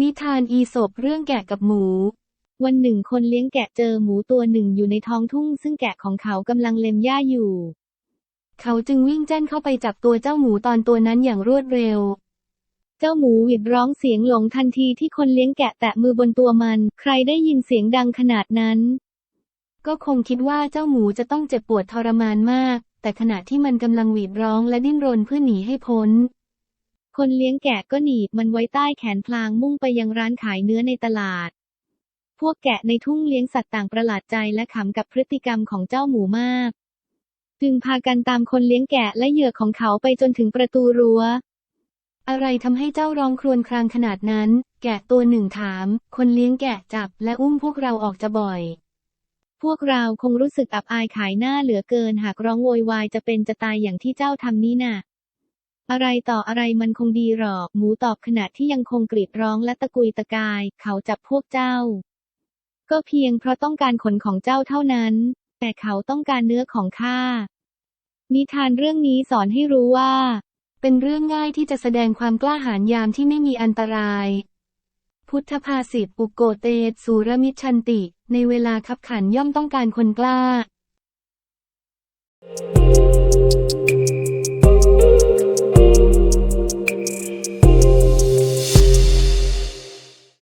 นิทานอีสบเรื่องแกะกับหมู วันหนึ่งคนเลี้ยงแกะเจอหมูตัวหนึ่งอยู่ในท้องทุ่ง ซึ่งแกะของเขากำลังเล็มหญ้าอยู่ เขาจึงวิ่งแจ้นเข้าไปจับตัวเจ้าหมูตอนตัวนั้นอย่างรวดเร็ว เจ้าหมูหวิดร้องเสียงหลงทันทีที่คนเลี้ยงแกะแตะมือบนตัวมัน ใครได้ยินเสียงดังขนาดนั้น ก็คงคิดว่าเจ้าหมูจะต้องเจ็บปวดทรมานมาก แต่ขณะที่มันกำลังหวีดร้องและดิ้นรนเพื่อหนีให้พ้น คนเลี้ยงแกะก็หนีบมันไว้ใต้แขนพลางมุ่งไปยังร้านขายเนื้อในตลาด พวกแกะในทุ่งเลี้ยงสัตว์ต่างประหลาดใจและขำกับพฤติกรรมของเจ้าหมูมาก จึงพากันตามคนเลี้ยงแกะและเหยื่อของเขาไปจนถึงประตูรั้ว อะไรทำให้เจ้าร้องครวญครางขนาดนั้น แกะตัวหนึ่งถาม คนเลี้ยงแกะจับและอุ้มพวกเราออกจะบ่อย พวกเราคงรู้สึกอับอายขายหน้าเหลือเกินหากร้องโวยวายจะเป็นจะตายอย่างที่เจ้าทำนี่น่ะ อะไรต่ออะไรมันคงดีหรอก หมูตอบขณะที่ยังคงกรีดร้องและตะกุยตะกาย เขาจับพวกเจ้า ก็เพียงเพราะต้องการขนของเจ้าเท่านั้น แต่เขาต้องการเนื้อของข้า นิทานเรื่องนี้สอนให้รู้ว่า เป็นเรื่องง่ายที่จะแสดงความกล้าหาญยามที่ไม่มีอันตราย พุทธภาษิตอุโกเตสูรมิชชันติ ในเวลาขับขันย่อมต้องการคนกล้า